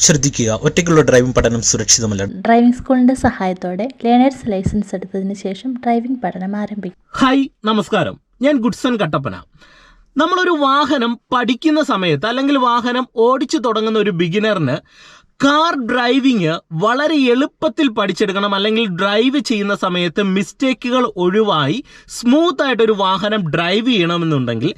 ശ്രദ്ധിക്കുക. ഒറ്റയ്ക്കുള്ള ഡ്രൈവിംഗ് പഠനം സുരക്ഷിതമല്ല. ഡ്രൈവിംഗ് സ്കൂളിന്റെ സഹായത്തോടെ ലേണേഴ്സ് ലൈസൻസ് എടുത്തതിന് ശേഷം ഡ്രൈവിംഗ് പഠനം ആരംഭിക്കും. ഹായ് നമസ്കാരം. ഞാൻ ഗുഡ്സൺ കട്ടപ്പന. നമ്മളൊരു വാഹനം പഠിക്കുന്ന സമയത്ത് അല്ലെങ്കിൽ വാഹനം ഓടിച്ചു തുടങ്ങുന്ന ഒരു ബിഗിനറിന് കാർ ഡ്രൈവിംഗ് വളരെ എളുപ്പത്തിൽ പഠിച്ചെടുക്കണം അല്ലെങ്കിൽ ഡ്രൈവ് ചെയ്യുന്ന സമയത്ത് മിസ്റ്റേക്കുകൾ ഒഴിവായി സ്മൂത്ത് ആയിട്ട് ഒരു വാഹനം ഡ്രൈവ് ചെയ്യണമെന്നുണ്ടെങ്കിൽ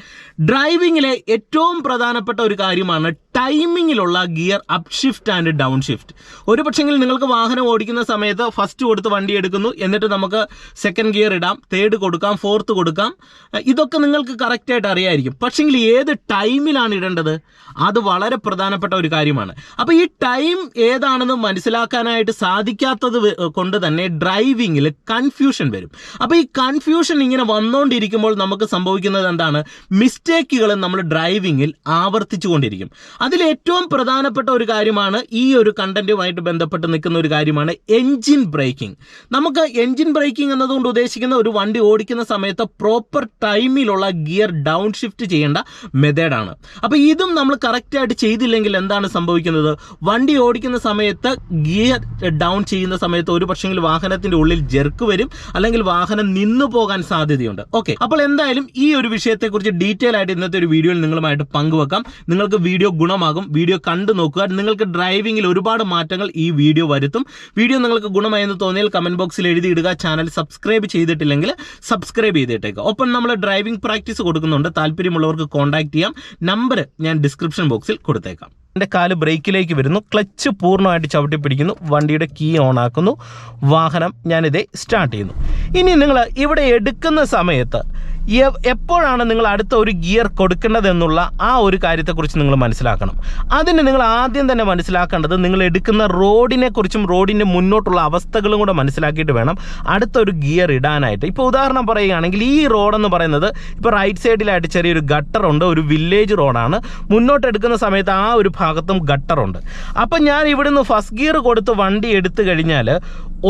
ഡ്രൈവിങ്ങിലെ ഏറ്റവും പ്രധാനപ്പെട്ട ഒരു കാര്യമാണ് ടൈമിങ്ങിലുള്ള gear up shift and down shift ഒരു പക്ഷെങ്കിൽ നിങ്ങൾക്ക് വാഹനം ഓടിക്കുന്ന സമയത്ത് ഫസ്റ്റ് കൊടുത്ത് വണ്ടി എടുക്കുന്നു എന്നിട്ട് നമുക്ക് സെക്കൻഡ് ഗിയർ ഇടാം തേർഡ് കൊടുക്കാം ഫോർത്ത് കൊടുക്കാം. ഇതൊക്കെ നിങ്ങൾക്ക് കറക്റ്റായിട്ട് അറിയായിരിക്കും. പക്ഷെങ്കിൽ ഏത് ടൈമിലാണ് ഇടേണ്ടത്? അത് വളരെ പ്രധാനപ്പെട്ട ഒരു കാര്യമാണ്. അപ്പോൾ ഈ ടൈം ഏതാണെന്ന് മനസ്സിലാക്കാനായിട്ട് സാധിക്കാത്തത് കൊണ്ട് തന്നെ ഡ്രൈവിങ്ങിൽ കൺഫ്യൂഷൻ വരും. അപ്പോൾ ഈ കൺഫ്യൂഷൻ ഇങ്ങനെ വന്നുകൊണ്ടിരിക്കുമ്പോൾ നമുക്ക് സംഭവിക്കുന്നത് എന്താണ്? മിസ്റ്റേക്കുകൾ നമ്മൾ ഡ്രൈവിങ്ങിൽ ആവർത്തിച്ചുകൊണ്ടിരിക്കും. അതിൽ ഏറ്റവും പ്രധാനപ്പെട്ട ഒരു കാര്യമാണ് ഈ ഒരു കണ്ടന്റുമായിട്ട് ബന്ധപ്പെട്ട് നിൽക്കുന്ന ഒരു കാര്യമാണ് എൻജിൻ ബ്രേക്കിംഗ്. നമുക്ക് എൻജിൻ ബ്രേക്കിംഗ് എന്നതുകൊണ്ട് ഉദ്ദേശിക്കുന്ന ഒരു വണ്ടി ഓടിക്കുന്ന സമയത്ത് പ്രോപ്പർ ടൈമിലുള്ള ഗിയർ ഡൗൺ ഷിഫ്റ്റ് ചെയ്യേണ്ട മെത്തേഡാണ് അപ്പോൾ ഇതും നമ്മൾ കറക്റ്റായിട്ട് ചെയ്തില്ലെങ്കിൽ എന്താണ് സംഭവിക്കുന്നത്? വണ്ടി ഓടിക്കുന്ന സമയത്ത് ഗിയർ ഡൗൺ ചെയ്യുന്ന സമയത്ത് ഒരു പക്ഷെങ്കിൽ വാഹനത്തിന്റെ ഉള്ളിൽ ജെർക്ക് വരും അല്ലെങ്കിൽ വാഹനം നിന്നു പോകാൻ സാധ്യതയുണ്ട്. ഓക്കെ അപ്പോൾ എന്തായാലും ഈ ഒരു വിഷയത്തെക്കുറിച്ച് ഡീറ്റെയിൽ ആയിട്ട് ഇന്നത്തെ ഒരു വീഡിയോയിൽ നിങ്ങളുമായിട്ട് പങ്കുവെക്കാം. നിങ്ങൾക്ക് വീഡിയോ ഗുണമാകും. വീഡിയോ കണ്ടു നോക്കുക. നിങ്ങൾക്ക് ഡ്രൈവിംഗിൽ ഒരുപാട് മാറ്റങ്ങൾ ഈ വീഡിയോ വരുത്തും. വീഡിയോ നിങ്ങൾക്ക് ഗുണമായെന്ന് തോന്നിയാൽ കമന്റ് ബോക്സിൽ എഴുതിയിടുക ചാനൽ സബ്സ്ക്രൈബ് ചെയ്തിട്ടില്ലെങ്കിൽ സബ്സ്ക്രൈബ് ചെയ്തിട്ടേക്കുക ഒപ്പം നമ്മൾ ഡ്രൈവിംഗ് പ്രാക്ടീസ് കൊടുക്കുന്നുണ്ട്. താല്പര്യമുള്ളവർക്ക് കോൺടാക്ട് ചെയ്യാം. നമ്പർ ഞാൻ ഡിസ്ക്രിപ്ഷൻ ബോക്സിൽ കൊടുത്തേക്കാം. എന്റെ കാൽ ബ്രേക്കിലേക്ക് വരുന്നു. ക്ലച്ച് പൂർണമായിട്ട് ചവിട്ടി പിടിക്കുന്നു. വണ്ടിയുടെ കീ ഓൺ ആക്കുന്നു. വാഹനം ഞാനിതേ സ്റ്റാർട്ട് ചെയ്യുന്നു. ഇനി നിങ്ങൾ ഇവിടെ എടുക്കുന്ന സമയത്ത് എപ്പോഴാണ് നിങ്ങൾ അടുത്ത ഒരു ഗിയർ കൊടുക്കേണ്ടതെന്നുള്ള ആ ഒരു കാര്യത്തെക്കുറിച്ച് നിങ്ങൾ മനസ്സിലാക്കണം. അതിന് നിങ്ങൾ ആദ്യം തന്നെ മനസ്സിലാക്കേണ്ടത് നിങ്ങൾ എടുക്കുന്ന റോഡിനെ കുറിച്ചും റോഡിന്റെ മുന്നോട്ടുള്ള അവസ്ഥകളും കൂടെ മനസ്സിലാക്കിയിട്ട് വേണം അടുത്ത ഒരു ഗിയർ ഇടാനായിട്ട്. ഇപ്പോൾ ഉദാഹരണം പറയുകയാണെങ്കിൽ ഈ റോഡെന്ന് പറയുന്നത് ഇപ്പോൾ റൈറ്റ് സൈഡിലായിട്ട് ചെറിയൊരു ഗട്ടറുണ്ട് ഒരു വില്ലേജ് റോഡാണ് മുന്നോട്ട് എടുക്കുന്ന സമയത്ത് ആ ഒരു ഭാഗത്തും ഗട്ടറുണ്ട് അപ്പം ഞാൻ ഇവിടുന്ന് ഫസ്റ്റ് ഗിയർ കൊടുത്ത് വണ്ടി എടുത്തു കഴിഞ്ഞാൽ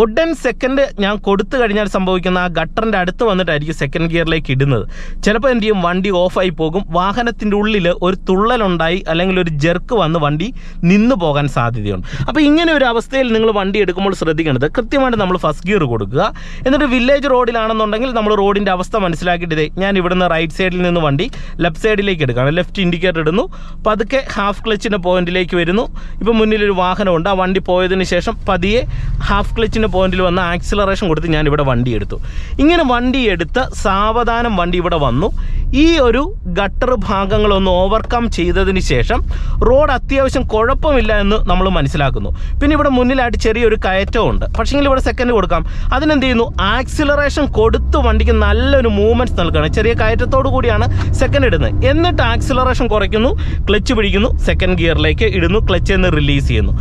ഉടൻ സെക്കൻഡ് ഞാൻ കൊടുത്തു കഴിഞ്ഞാൽ സംഭവിക്കുന്ന ആ ഗട്ടറിന്റെ അടുത്ത് വന്നിട്ടായിരിക്കും സെക്കൻഡ് ഗിയറിലേക്ക് ഇടുന്നത്. ചിലപ്പോൾ എന്ത് ചെയ്യും? വണ്ടി ഓഫായി പോകും. വാഹനത്തിന്റെ ഉള്ളിൽ ഒരു തുള്ളലുണ്ടായി അല്ലെങ്കിൽ ഒരു ജെർക്ക് വന്ന് വണ്ടി നിന്നു പോകാൻ സാധ്യതയുണ്ട്. അപ്പോൾ ഇങ്ങനെ ഒരു അവസ്ഥയിൽ നിങ്ങൾ വണ്ടി എടുക്കുമ്പോൾ ശ്രദ്ധിക്കേണ്ടത് കൃത്യമായിട്ട് നമ്മൾ ഫസ്റ്റ് ഗിയർ കൊടുക്കുക. എന്നിട്ട് വില്ലേജ് റോഡിലാണെന്നുണ്ടെങ്കിൽ നമ്മൾ റോഡിന്റെ അവസ്ഥ മനസ്സിലാക്കിയിട്ട് ഞാൻ ഇവിടുന്ന് റൈറ്റ് സൈഡിൽ നിന്ന് വണ്ടി ലെഫ്റ്റ് സൈഡിലേക്ക് എടുക്കുകയാണ്. ലെഫ്റ്റ് ഇൻഡിക്കേറ്റർ ഇടുന്നു. പതുക്കെ ഹാഫ് ക്ലച്ചിന്റെ പോയിന്റിലേക്ക് വരുന്നു. ഇപ്പോൾ മുന്നിലൊരു വാഹനമുണ്ട്. ആ വണ്ടി പോയതിന് ശേഷം പതിയെ ഹാഫ് ക്ലച്ചിന്റെ പോയിന്റിൽ വന്ന് ആക്സിലറേഷൻ കൊടുത്ത് ഞാൻ ഇവിടെ വണ്ടി എടുത്തു. ഇങ്ങനെ വണ്ടി എടുത്ത് സാവധാനം വണ്ടി ഇവിടെ വന്നു. ഈ ഒരു ഗട്ടർ ഭാഗങ്ങളൊന്ന് ഓവർകം ചെയ്തതിന് ശേഷം റോഡ് അത്യാവശ്യം കുഴപ്പമില്ല എന്ന് നമ്മൾ മനസ്സിലാക്കുന്നു. പിന്നെ ഇവിടെ മുന്നിലായിട്ട് ചെറിയൊരു കയറ്റമുണ്ട് പക്ഷേങ്കിൽ ഇവിടെ സെക്കൻഡ് കൊടുക്കാം. അതിനെന്ത് ചെയ്യുന്നു? ആക്സിലറേഷൻ കൊടുത്ത് വണ്ടിക്ക് നല്ലൊരു മൂവ്മെന്റ്സ് നൽകുകയാണ് ചെറിയ കയറ്റത്തോടു കൂടിയാണ് സെക്കൻഡ് ഇടുന്നത്. എന്നിട്ട് ആക്സിലറേഷൻ കുറയ്ക്കുന്നു. ക്ലച്ച് പിടിക്കുന്നു. സെക്കൻഡ് ഗിയറിലേക്ക് ഇടുന്നു. ക്ലച്ച് എന്ന് റിലീസ് ചെയ്യുന്നു.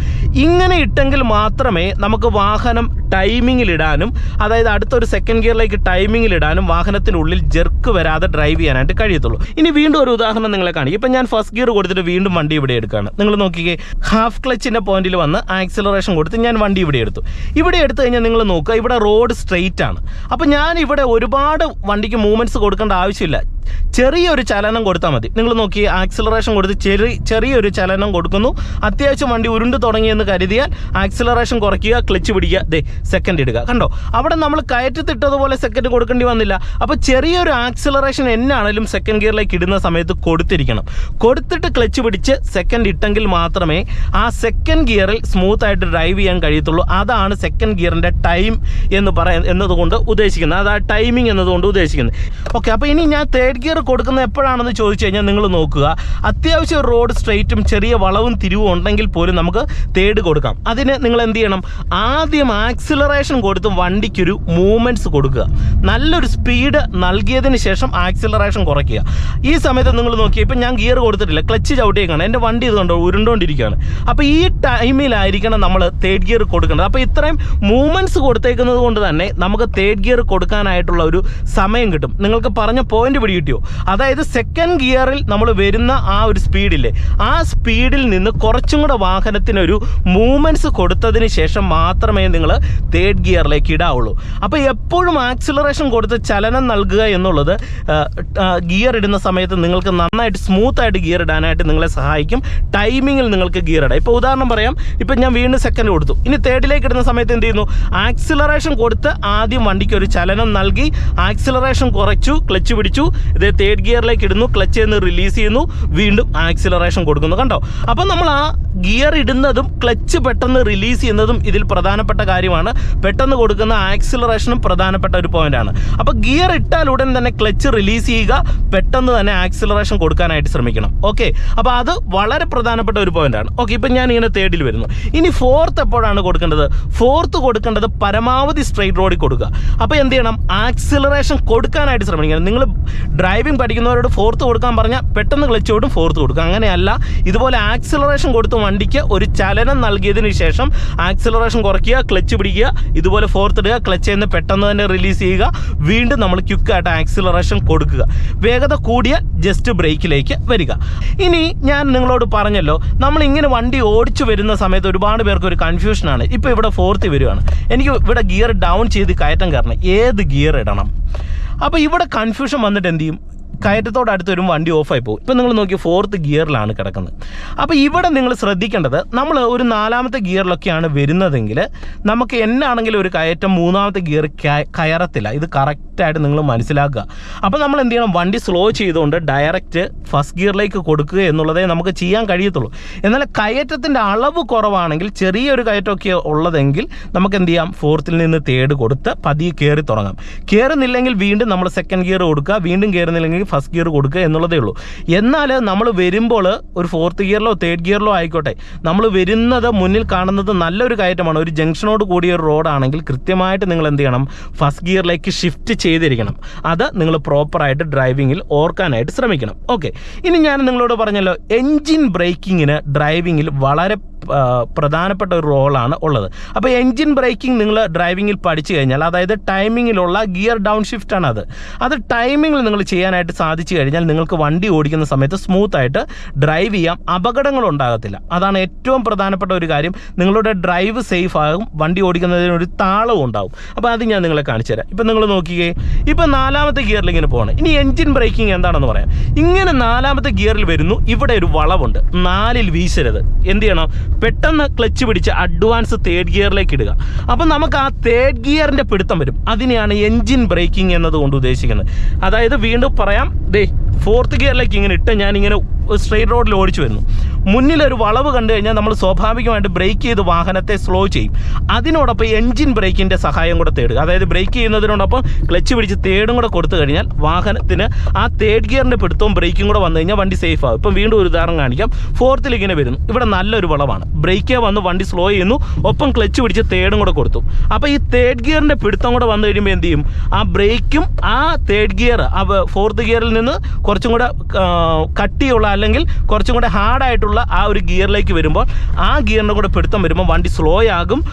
ഇങ്ങനെ ഇട്ടെങ്കിൽ മാത്രമേ നമുക്ക് വാഹനം ടൈമിങ്ങിൽ ഇടാനും അതായത് അടുത്തൊരു സെക്കൻഡ് ഗിയറിലേക്ക് ടൈമിങ്ങിൽ ഇടാനും വാഹനത്തിനുള്ളിൽ ജെർക്ക് വരാതെ ഡ്രൈവ് ചെയ്യാനായിട്ട് കഴിയത്തുള്ളൂ. ഇനി വീണ്ടും ഒരു ഉദാഹരണം നിങ്ങളെ കാണിക്കും. ഇപ്പം ഞാൻ ഫസ്റ്റ് ഗിയർ കൊടുത്തിട്ട് വീണ്ടും വണ്ടി ഇവിടെ എടുക്കുകയാണ്. നിങ്ങൾ നോക്കിക്കേ ഹാഫ് ക്ലച്ചിന്റെ പോയിന്റിൽ വന്ന് ആക്സിലറേഷൻ കൊടുത്ത് ഞാൻ വണ്ടി ഇവിടെ എടുത്തു. ഇവിടെ എടുത്തു കഴിഞ്ഞാൽ നിങ്ങൾ നോക്കുക ഇവിടെ റോഡ് സ്ട്രെയിറ്റ് ആണ്. അപ്പം ഞാൻ ഇവിടെ ഒരുപാട് വണ്ടിക്ക് മൂവ്മെന്റ്സ് കൊടുക്കേണ്ട ആവശ്യമില്ല. ചെറിയൊരു ചലനം കൊടുത്താൽ മതി. നിങ്ങൾ നോക്കി ആക്സിലറേഷൻ കൊടുത്ത് ചെറിയ ചെറിയൊരു ചലനം കൊടുക്കുന്നു. അത്യാവശ്യം വണ്ടി ഉരുണ്ട് തുടങ്ങിയെന്ന് കരുതിയാൽ ആക്സിലറേഷൻ കുറയ്ക്കുക ക്ലച്ച് പിടിക്കുക ദേ സെക്കൻഡ് ഇടുക. കണ്ടോ? അവിടെ നമ്മൾ കയറ്റത്തിട്ടതുപോലെ സെക്കൻഡ് കൊടുക്കേണ്ടി വന്നില്ല. അപ്പോൾ ചെറിയൊരു ആക്സിലറേഷൻ എന്നാണേലും സെക്കൻഡ് ഗിയറിലേക്ക് ഇടുന്ന സമയത്ത് കൊടുത്തിരിക്കണം. കൊടുത്തിട്ട് ക്ലച്ച് പിടിച്ച് സെക്കൻഡ് ഇട്ടെങ്കിൽ മാത്രമേ ആ സെക്കൻഡ് ഗിയറിൽ സ്മൂത്ത് ആയിട്ട് ഡ്രൈവ് ചെയ്യാൻ കഴിയത്തുള്ളൂ. അതാണ് സെക്കൻഡ് ഗിയറിന്റെ ടൈം എന്ന് പറയ എന്നതുകൊണ്ട് ഉദ്ദേശിക്കുന്നത്. അതായത് ടൈമിംഗ് എന്നതുകൊണ്ട് ഉദ്ദേശിക്കുന്നത്. ഓക്കെ അപ്പോൾ ഇനി ഞാൻ തേർഡ് ഗിയർ കൊടുക്കുന്നത് എപ്പോഴാണെന്ന് ചോദിച്ചു കഴിഞ്ഞാൽ നിങ്ങൾ നോക്കുക. അത്യാവശ്യം റോഡ് സ്ട്രെയിറ്റും ചെറിയ വളവും തിരിവും ഉണ്ടെങ്കിൽ പോലും നമുക്ക് തേർഡ് കൊടുക്കാം. അതിന് നിങ്ങൾ എന്ത് ചെയ്യണം? ആദ്യം ആക്സിലറേഷൻ കൊടുത്ത് വണ്ടിക്കൊരു മൂവ്മെന്റ്സ് കൊടുക്കുക. നല്ലൊരു സ്പീഡ് നൽകിയതിന് ശേഷം ആക്സിലറേഷൻ കുറയ്ക്കുക. ഈ സമയത്ത് നിങ്ങൾ നോക്കിയാൽ ഇപ്പം ഞാൻ ഗിയർ കൊടുത്തിട്ടില്ല. ക്ലച്ച് ചവിട്ടിയേക്കാണ്. എന്റെ വണ്ടി ഇതുകൊണ്ട് ഉരുണ്ടോണ്ടിരിക്കുകയാണ്. അപ്പോൾ ഈ ടൈമിലായിരിക്കണം നമ്മൾ തേർഡ് ഗിയർ കൊടുക്കേണ്ടത്. അപ്പോൾ ഇത്രയും മൂവ്മെന്റ്സ് കൊടുത്തേക്കുന്നത് കൊണ്ട് തന്നെ നമുക്ക് തേർഡ് ഗിയർ കൊടുക്കാനായിട്ടുള്ള ഒരു സമയം കിട്ടും. നിങ്ങൾക്ക് പറഞ്ഞ പോയിന്റ് പിടി പിടികിട്ടിയോ അതായത് സെക്കൻഡ് ഗിയറിൽ നമ്മൾ വരുന്ന ആ ഒരു സ്പീഡില്ലേ ആ സ്പീഡിൽ നിന്ന് കുറച്ചും കൂടെ വാഹനത്തിനൊരു മൂവ്മെന്റ്സ് കൊടുത്തതിന് ശേഷം മാത്രമേ നിങ്ങൾ തേർഡ് ഗിയറിലേക്ക് ഇടാവുള്ളൂ. അപ്പോൾ എപ്പോഴും ആക്സിലറേഷൻ കൊടുത്ത് ചലനം നൽകുക എന്നുള്ളത് ഗിയർ ഇടുന്ന സമയത്ത് നിങ്ങൾക്ക് നന്നായിട്ട് സ്മൂത്ത് ആയിട്ട് ഗിയർ ഇടാനായിട്ട് നിങ്ങളെ സഹായിക്കും. ടൈമിങ്ങിൽ നിങ്ങൾക്ക് ഗിയർ ഇടാം. ഇപ്പോൾ ഉദാഹരണം പറയാം. ഇപ്പം ഞാൻ വീണ്ടും സെക്കൻഡ് കൊടുത്തു. ഇനി തേർഡിലേക്ക് ഇടുന്ന സമയത്ത് എന്ത് ചെയ്യുന്നു? ആക്സിലറേഷൻ കൊടുത്ത് ആദ്യം വണ്ടിക്ക് ഒരു ചലനം നൽകി. ആക്സിലറേഷൻ കുറച്ചു ക്ലച്ച് പിടിച്ചു. ഇത് തേർഡ് ഗിയറിലേക്ക് ഇടുന്നു ക്ലച്ച് എന്ന് റിലീസ് ചെയ്യുന്നു വീണ്ടും ആക്സിലറേഷൻ കൊടുക്കുന്നു. കണ്ടോ? അപ്പം നമ്മൾ ആ ഗിയർ ഇടുന്നതും ക്ലച്ച് പെട്ടെന്ന് റിലീസ് ചെയ്യുന്നതും ഇതിൽ പ്രധാനപ്പെട്ട കാര്യമാണ്. പെട്ടെന്ന് കൊടുക്കുന്ന ആക്സിലറേഷനും പ്രധാനപ്പെട്ട ഒരു പോയിന്റാണ് അപ്പോൾ ഗിയർ ഇട്ടാൽ ഉടൻ തന്നെ ക്ലച്ച് റിലീസ് ചെയ്യുക പെട്ടെന്ന് തന്നെ ആക്സിലറേഷൻ കൊടുക്കാനായിട്ട് ശ്രമിക്കണം. ഓക്കെ അപ്പോൾ അത് വളരെ പ്രധാനപ്പെട്ട ഒരു പോയിന്റാണ് ഓക്കെ ഇപ്പം ഞാൻ ഇങ്ങനെ തേർഡിൽ വരുന്നു. ഇനി ഫോർത്ത് എപ്പോഴാണ് കൊടുക്കേണ്ടത്? ഫോർത്ത് കൊടുക്കേണ്ടത് പരമാവധി സ്ട്രെയിറ്റ് റോഡിൽ കൊടുക്കുക. അപ്പോൾ എന്ത് ചെയ്യണം? ആക്സിലറേഷൻ കൊടുക്കാനായിട്ട് ശ്രമിക്കണം. നിങ്ങൾ ഡ്രൈവിംഗ് പഠിക്കുന്നവരോട് ഫോർത്ത് കൊടുക്കാൻ പറഞ്ഞാൽ പെട്ടെന്ന് ക്ലച്ച് വിടും ഫോർത്ത് കൊടുക്കും. അങ്ങനെയല്ല ഇതുപോലെ ആക്സിലറേഷൻ കൊടുത്ത് വണ്ടിക്ക് ഒരു ചലനം നൽകിയതിന് ശേഷം ആക്സിലറേഷൻ കുറയ്ക്കുക ക്ലച്ച് പിടിക്കുക ഇതുപോലെ ഫോർത്ത് ഇടുക ക്ലച്ച് ചെയ്യുന്ന പെട്ടെന്ന് തന്നെ റിലീസ് ചെയ്യുക വീണ്ടും നമ്മൾ ക്യുക്കായിട്ട് ആക്സിലറേഷൻ കൊടുക്കുക. വേഗത കൂടിയ ജസ്റ്റ് ബ്രേക്കിലേക്ക് വരിക. ഇനി ഞാൻ നിങ്ങളോട് പറഞ്ഞല്ലോ നമ്മൾ ഇങ്ങനെ വണ്ടി ഓടിച്ചു വരുന്ന സമയത്ത് ഒരുപാട് പേർക്ക് ഒരു കൺഫ്യൂഷനാണ് ഇപ്പോൾ ഇവിടെ ഫോർത്ത് വരികയാണ് എനിക്ക് ഇവിടെ ഗിയർ ഡൗൺ ചെയ്ത് കയറ്റം കയറണം. ഏത് ഗിയർ ഇടണം? അപ്പോൾ ഇവിടെ കൺഫ്യൂഷൻ വന്നിട്ട് എന്ത് ചെയ്യും? കയറ്റത്തോട് അടുത്ത് വരും വണ്ടി ഓഫായി പോകും. ഇപ്പം നിങ്ങൾ നോക്കി ഫോർത്ത് ഗിയറിലാണ് കിടക്കുന്നത്. അപ്പോൾ ഇവിടെ നിങ്ങൾ ശ്രദ്ധിക്കേണ്ടത് നമ്മൾ ഒരു നാലാമത്തെ ഗിയറിലൊക്കെയാണ് വരുന്നതെങ്കിൽ നമുക്ക് എന്നാണെങ്കിലും ഒരു കയറ്റം മൂന്നാമത്തെ ഗിയർ കയറത്തില്ല. ഇത് കറക്റ്റായിട്ട് നിങ്ങൾ മനസ്സിലാക്കുക. അപ്പോൾ നമ്മൾ എന്ത് ചെയ്യണം? വണ്ടി സ്ലോ ചെയ്തുകൊണ്ട് ഡയറക്റ്റ് ഫസ്റ്റ് ഗിയറിലേക്ക് കൊടുക്കുക എന്നുള്ളതേ നമുക്ക് ചെയ്യാൻ കഴിയത്തുള്ളൂ. എന്നാൽ കയറ്റത്തിന്റെ അളവ് കുറവാണെങ്കിൽ ചെറിയൊരു കയറ്റമൊക്കെ ഉള്ളതെങ്കിൽ നമുക്ക് എന്ത് ചെയ്യാം? ഫോർത്തിൽ നിന്ന് തേർഡ് കൊടുത്ത് പതിയെ കയറി തുടങ്ങാം. കയറുന്നില്ലെങ്കിൽ വീണ്ടും നമ്മൾ സെക്കൻഡ് ഗിയർ കൊടുക്കുക. വീണ്ടും കയറുന്നില്ലെങ്കിൽ ഫസ്റ്റ് ഗിയർ കൊടുക്കുക എന്നുള്ളതേ ഉള്ളൂ. എന്നാൽ നമ്മൾ വരുമ്പോൾ ഒരു ഫോർത്ത് ഗിയറിലോ തേർഡ് ഗിയറിലോ ആയിക്കോട്ടെ നമ്മൾ വരുന്നത് മുന്നിൽ കാണുന്നത് നല്ലൊരു കയറ്റമാണ്. ഒരു ജംഗ്ഷനോട് കൂടിയ ഒരു റോഡാണെങ്കിൽ കൃത്യമായിട്ട് നിങ്ങൾ എന്ത് ചെയ്യണം? ഫസ്റ്റ് ഗിയറിലേക്ക് ഷിഫ്റ്റ് ചെയ്തിരിക്കണം. അത് നിങ്ങൾ പ്രോപ്പറായിട്ട് ഡ്രൈവിങ്ങിൽ ഓർക്കാനായിട്ട് ശ്രമിക്കണം. ഓക്കെ ഇനി ഞാൻ നിങ്ങളോട് പറഞ്ഞല്ലോ എൻജിൻ ബ്രേക്കിങ്ങിന് ഡ്രൈവിങ്ങിൽ വളരെ പ്രധാനപ്പെട്ട ഒരു റോളാണ് ഉള്ളത്. അപ്പോൾ എൻജിൻ ബ്രേക്കിംഗ് നിങ്ങൾ ഡ്രൈവിങ്ങിൽ പഠിച്ചു കഴിഞ്ഞാൽ അതായത് ടൈമിങ്ങിലുള്ള ഗിയർ ഡൗൺ ഷിഫ്റ്റ് ആണ് അത്. അത് ടൈമിങ്ങിൽ നിങ്ങൾ ചെയ്യാനായിട്ട് സാധിച്ചു കഴിഞ്ഞാൽ നിങ്ങൾക്ക് വണ്ടി ഓടിക്കുന്ന സമയത്ത് സ്മൂത്ത് ആയിട്ട് ഡ്രൈവ് ചെയ്യാം അപകടങ്ങൾ ഉണ്ടാകത്തില്ല. അതാണ് ഏറ്റവും പ്രധാനപ്പെട്ട ഒരു കാര്യം. നിങ്ങളുടെ ഡ്രൈവ് സേഫ് ആകും വണ്ടി ഓടിക്കുന്നതിന് ഒരു താളവും ഉണ്ടാവും. അപ്പോൾ അത് ഞാൻ നിങ്ങളെ കാണിച്ചു തരാം. ഇപ്പം നിങ്ങൾ നോക്കിയേ ഇപ്പം നാലാമത്തെ ഗിയറിൽ ഇങ്ങനെ പോകണം ഇനി എൻജിൻ ബ്രേക്കിംഗ് എന്താണെന്ന് പറയാം. ഇങ്ങനെ നാലാമത്തെ ഗിയറിൽ വരുന്നു. ഇവിടെ ഒരു വളവുണ്ട്. നാലിൽ വീശരുത്. എന്ത് ചെയ്യണം? പെട്ടെന്ന് ക്ലച്ച് പിടിച്ച് അഡ്വാൻസ് തേർഡ് ഗിയറിലേക്ക് ഇടുക. അപ്പം നമുക്ക് ആ തേർഡ് ഗിയറിന്റെ പിടുത്തം വരും. അതിനെയാണ് എൻജിൻ ബ്രേക്കിംഗ് എന്നതുകൊണ്ട് ഉദ്ദേശിക്കുന്നത്. അതായത് വീണ്ടും പറയാം ദേ ഫോർത്ത് ഗിയറിലേക്ക് ഇങ്ങനെ ഇട്ട് ഞാൻ ഇങ്ങനെ സ്ട്രെയിറ്റ് റോഡിൽ ഓടിച്ചു വരുന്നു. മുന്നിലൊരു വളവ് കണ്ടു കഴിഞ്ഞാൽ നമ്മൾ സ്വാഭാവികമായിട്ട് ബ്രേക്ക് ചെയ്ത് വാഹനത്തെ സ്ലോ ചെയ്യും. അതിനോടൊപ്പം എൻജിൻ ബ്രേക്കിന്റെ സഹായം കൂടെ തേടുക. അതായത് ബ്രേക്ക് ചെയ്യുന്നതിനോടൊപ്പം ക്ലച്ച് പിടിച്ച് തേടും കൂടെ കൊടുത്തു കഴിഞ്ഞാൽ വാഹനത്തിന് ആ തേർഡ് ഗിയറിന്റെ പിടുത്തവും ബ്രേക്കും കൂടെ വന്നു കഴിഞ്ഞാൽ വണ്ടി സേഫ് ആകും ഇപ്പം വീണ്ടും ഒരു ഉദാഹരണം കാണിക്കാം. ഫോർത്തിൽ ഇങ്ങനെ വരുന്നു. ഇവിടെ നല്ലൊരു വളവാണ്. ബ്രേക്കേ വന്ന് വണ്ടി സ്ലോ ചെയ്യുന്നു. ഒപ്പം ക്ലച്ച് പിടിച്ച് തേടും കൂടെ കൊടുത്തു. അപ്പോൾ ഈ തേർഡ് ഗിയറിന്റെ പിടുത്തം കൂടെ വന്നു കഴിയുമ്പോൾ എന്ത് ചെയ്യും? ആ ബ്രേക്കും ആ തേർഡ് ഗിയർ ആ ഫോർത്ത് ഗിയറിൽ നിന്ന് കുറച്ചും കൂടെ കട്ടിയുള്ള അല്ലെങ്കിൽ കുറച്ചും കൂടെ ഹാർഡായിട്ടുള്ള ആ ഒരു ഗിയറിലേക്ക് വരുമ്പോൾ ആ ഗിയറിന്റെ കൂടെ പിടുത്തം വരുമ്പോൾ വണ്ടി സ്ലോ ആകും.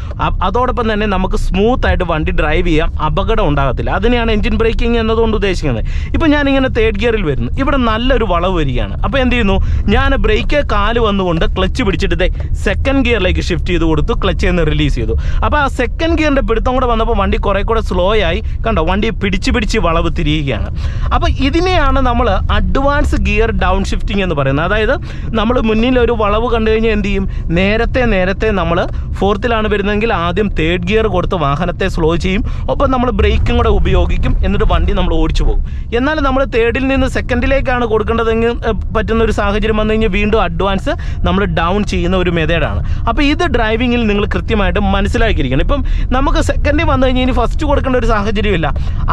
അതോടൊപ്പം തന്നെ നമുക്ക് സ്മൂത്ത് ആയിട്ട് വണ്ടി ഡ്രൈവ് ചെയ്യാം. അപകടം ഉണ്ടാകത്തില്ല. അതിനെയാണ് എഞ്ചിൻ ബ്രേക്കിംഗ് എന്നതുകൊണ്ട് ഉദ്ദേശിക്കുന്നത്. ഇപ്പം ഞാനിങ്ങനെ തേർഡ് ഗിയറിൽ വരുന്നു. ഇവിടെ നല്ലൊരു വളവ് വരികയാണ്. അപ്പോൾ എന്ത് ചെയ്യുന്നു? ഞാൻ ബ്രേക്ക് കാൽ വന്നുകൊണ്ട് ക്ലച്ച് പിടിച്ചിട്ട് സെക്കൻഡ് ഗിയറിലേക്ക് ഷിഫ്റ്റ് ചെയ്ത് കൊടുത്തു. ക്ലച്ച് എന്ന് റിലീസ് ചെയ്തു. അപ്പോൾ ആ സെക്കൻഡ് ഗിയറിന്റെ പിടുത്തം കൂടെ വന്നപ്പോൾ വണ്ടി കുറേ കൂടെ സ്ലോ ആയി. കണ്ടോ? വണ്ടി പിടിച്ച് പിടിച്ച് വളവ് തിരിയുകയാണ്. അപ്പോൾ ഇതിനെയാണ് നമ്മൾ അഡ്വാൻസ് ഗിയർ ഡൗൺ ഷിഫ്റ്റിംഗ് എന്ന് പറയുന്നത്. അതായത് നമ്മൾ മുന്നിൽ ഒരു വളവ് കണ്ടു കഴിഞ്ഞാൽ എന്ത് ചെയ്യും? നേരത്തെ നേരത്തെ നമ്മൾ ഫോർത്തിലാണ് വരുന്നതെങ്കിൽ ആദ്യം തേർഡ് ഗിയർ കൊടുത്ത് വാഹനത്തെ സ്ലോ ചെയ്യും. ഒപ്പം നമ്മൾ ബ്രേക്കും കൂടെ ഉപയോഗിക്കും. എന്നിട്ട് വണ്ടി നമ്മൾ ഓടിച്ചു പോകും. എന്നാൽ നമ്മൾ തേർഡിൽ നിന്ന് സെക്കൻഡിലേക്കാണ് കൊടുക്കേണ്ടതെങ്കിൽ പറ്റുന്ന ഒരു സാഹചര്യം വന്നു കഴിഞ്ഞാൽ വീണ്ടും അഡ്വാൻസ് നമ്മൾ ഡൗൺ ചെയ്യുന്ന ഒരു മെത്തേഡാണ് അപ്പോൾ ഇത് ഡ്രൈവിങ്ങിൽ നിങ്ങൾ കൃത്യമായിട്ട് മനസ്സിലാക്കിയിരിക്കണം. ഇപ്പം നമുക്ക് സെക്കൻഡിൽ വന്നു കഴിഞ്ഞാൽ ഇനി ഫസ്റ്റ് കൊടുക്കേണ്ട ഒരു സാഹചര്യമില്ല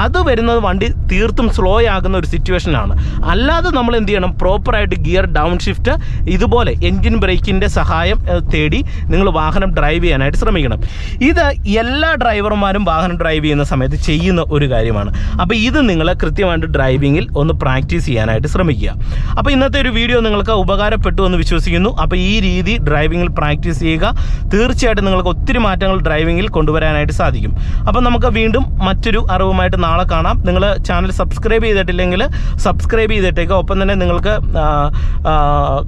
അത് വരുന്നത് വണ്ടി തീർത്തും സ്ലോ ആകുന്ന ഒരു സിറ്റുവേഷനാണ് അല്ലാതെ നമ്മൾ എന്ത് ചെയ്യണം? പ്രോപ്പറായിട്ട് ഗിയർ ഡൗൺ ഷിഫ്റ്റ് ഇതുപോലെ അതുപോലെ എൻജിൻ ബ്രേക്കിന്റെ സഹായം തേടി നിങ്ങൾ വാഹനം ഡ്രൈവ് ചെയ്യാനായിട്ട് ശ്രമിക്കണം. ഇത് എല്ലാ ഡ്രൈവർമാരും വാഹനം ഡ്രൈവ് ചെയ്യുന്ന സമയത്ത് ചെയ്യുന്ന ഒരു കാര്യമാണ്. അപ്പോൾ ഇത് നിങ്ങൾ കൃത്യമായിട്ട് ഡ്രൈവിങ്ങിൽ ഒന്ന് പ്രാക്ടീസ് ചെയ്യാനായിട്ട് ശ്രമിക്കുക. അപ്പോൾ ഇന്നത്തെ ഒരു വീഡിയോ നിങ്ങൾക്ക് ഉപകാരപ്പെട്ടു എന്ന് വിശ്വസിക്കുന്നു. അപ്പോൾ ഈ രീതി ഡ്രൈവിങ്ങിൽ പ്രാക്ടീസ് ചെയ്യുക. തീർച്ചയായിട്ടും നിങ്ങൾക്ക് ഒത്തിരി മാറ്റങ്ങൾ ഡ്രൈവിങ്ങിൽ കൊണ്ടുവരാനായിട്ട് സാധിക്കും. അപ്പോൾ നമുക്ക് വീണ്ടും മറ്റൊരു അറിവുമായിട്ട് നാളെ കാണാം. നിങ്ങൾ ചാനൽ സബ്സ്ക്രൈബ് ചെയ്തിട്ടില്ലെങ്കിൽ സബ്സ്ക്രൈബ് ചെയ്തിട്ടേക്കുക ഒപ്പം തന്നെ നിങ്ങൾക്ക്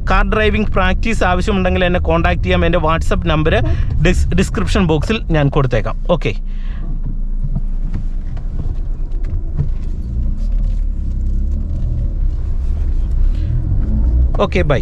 കാർ ഡ്രൈവിംഗ് പ്രാക്ടീസ് ആവശ്യമുണ്ടെങ്കിൽ എന്നെ കോൺടാക്ട് ചെയ്യാം. എന്റെ വാട്സപ്പ് നമ്പർ ഡിസ് ഡിസ്ക്രിപ്ഷൻ ബോക്സിൽ ഞാൻ കൊടുത്തേക്കാം. Okay okay bye